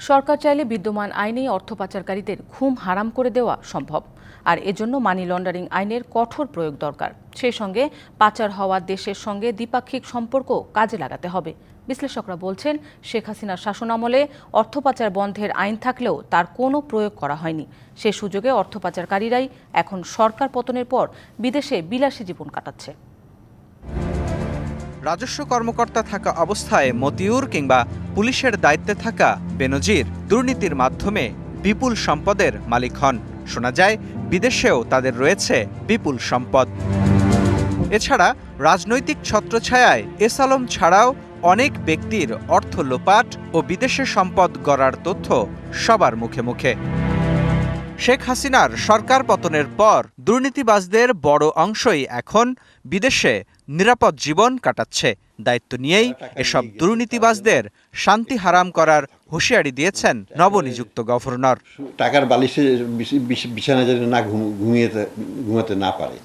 সরকার চাইলে বিদ্যমান আইনেই অর্থ পাচারকারীদের ঘুম হারাম করে দেওয়া সম্ভব। আর এজন্য মানি লন্ডারিং আইনের কঠোর প্রয়োগ দরকার। সেই সঙ্গে পাচার হওয়া দেশের সঙ্গে দ্বিপাক্ষিক সম্পর্ক কাজে লাগাতে হবে। বিশ্লেষকরা বলছেন, শেখ হাসিনার শাসনামলে অর্থ পাচার বন্ধের আইন থাকলেও তার কোনো প্রয়োগ করা হয়নি। সে সুযোগে অর্থ পাচারকারীরাই এখন সরকার পতনের পর বিদেশে বিলাসী জীবন কাটাচ্ছে। রাজস্ব কর্মকর্তা থাকা অবস্থায় মতিউর কিংবা পুলিশের দায়িত্বে থাকা বেনজির দুর্নীতির মাধ্যমে বিপুল সম্পদের মালিক হন। শোনা যায়, বিদেশেও তাদের রয়েছে বিপুল সম্পদ। এছাড়া রাজনৈতিক ছত্রছায়ায় এস আলম ছাড়াও অনেক ব্যক্তির অর্থ লোপাট ও বিদেশে সম্পদ গড়ার তথ্য সবার মুখে মুখে। শেখ হাসিনার সরকার পতনের পর দুর্নীতিবাজদের বড় অংশই এখন বিদেশে নিরাপদ জীবন কাটাচ্ছে। দায়িত্ব নিয়েই এসব দুর্নীতিবাজদের শান্তি হারাম করার হুঁশিয়ারি দিয়েছেন নবনিযুক্ত গভর্নর। টাকার বালিশে বিছ- বিছ- বিছানা যেন না ঘুম- ঘুমিয়ে ঘুমাতে না পারে।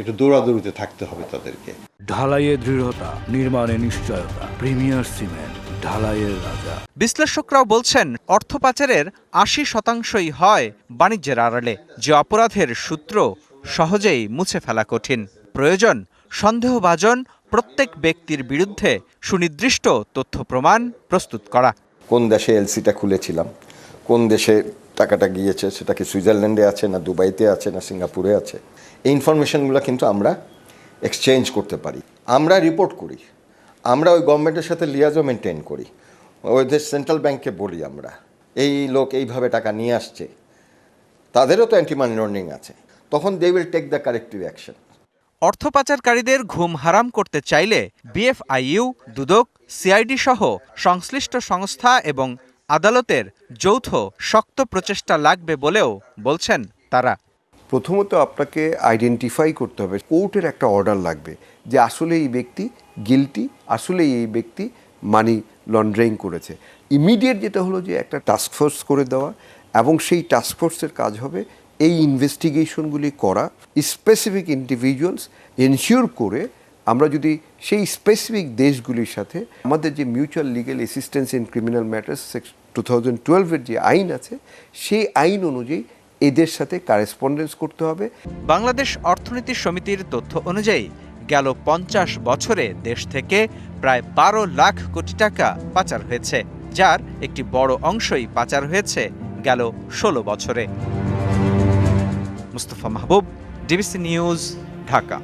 একটু দৌড়াদৌড়িতে থাকতে হবে তাদেরকে। ঢালাইয়ে দৃঢ়তা নির্মাণে নিশ্চয়তা প্রিমিয়ার সিমেন্ট। ঢালাইয়ের রাজা। বিশ্লেষকরাও বলছেন অর্থ পাচারের আশি শতাংশই হয় বাণিজ্যের আড়ালে যে অপরাধের সূত্র সহজেই মুছে ফেলা কঠিন। প্রয়োজন সন্দেহভাজন প্রত্যেক ব্যক্তির বিরুদ্ধে সুনির্দিষ্ট তথ্য প্রমাণ প্রস্তুত করা। কোন দেশে এলসিটা খুলেছিলাম? কোন দেশে টাকাটা গিয়েছে? সেটা কি সুইজারল্যান্ডে আছে না দুবাইতে আছে না সিঙ্গাপুরে আছে? এই ইনফরমেশনগুলো কিন্তু আমরা এক্সচেঞ্জ করতে পারি। আমরা রিপোর্ট করি। আমরা ওই গভর্নমেন্টের সাথে লিয়াজও মেনটেন করি। ওদের সেন্ট্রাল ব্যাংককে বলি আমরা, এই লোক এইভাবে টাকা নিয়ে আসছে, তাদেরও তো অ্যান্টি মানি লন্ডারিং আছে। তখন they will take the corrective action অর্থ পাচারকারীদের ঘুম হারাম করতে চাইলে বিএফআইইউ দুদক সিআইডি সহ সংশ্লিষ্ট সংস্থা এবং আদালতের যৌথ, শক্ত প্রচেষ্টা লাগবে বলেও বলছেন তারা। প্রথমত আপনাকে আইডেন্টিফাই করতে হবে, কোর্টের একটা অর্ডার লাগবে যে আসলে এই ব্যক্তি গিলটি আসলে এই ব্যক্তি মানি লন্ড্রিং করেছে। ইমিডিয়েট যেটা হলো যে একটা টাস্কফোর্স করে দেওয়া এবং সেই টাস্কফোর্সের কাজ হবে এই ইনভেস্টিগেশনগুলি করা স্পেসিফিক ইন্ডিভিজুয়ালস এনশিওর করে আমরা যদি সেই স্পেসিফিক দেশগুলির সাথে আমাদের যে mutual legal assistance in criminal matters two thousand টুয়েলভের যে আইন আছে, সেই আইন অনুযায়ী এদের সাথে কারেসপন্ডেন্স করতে হবে। বাংলাদেশ অর্থনীতি সমিতির তথ্য অনুযায়ী, গেল পঞ্চাশ বছরে দেশ থেকে প্রায় বারো লাখ কোটি টাকা পাচার হয়েছে, যার একটি বড় অংশই পাচার হয়েছে গেল ষোলো বছরে। Mustafa Mahbub, DBC news, Dhaka.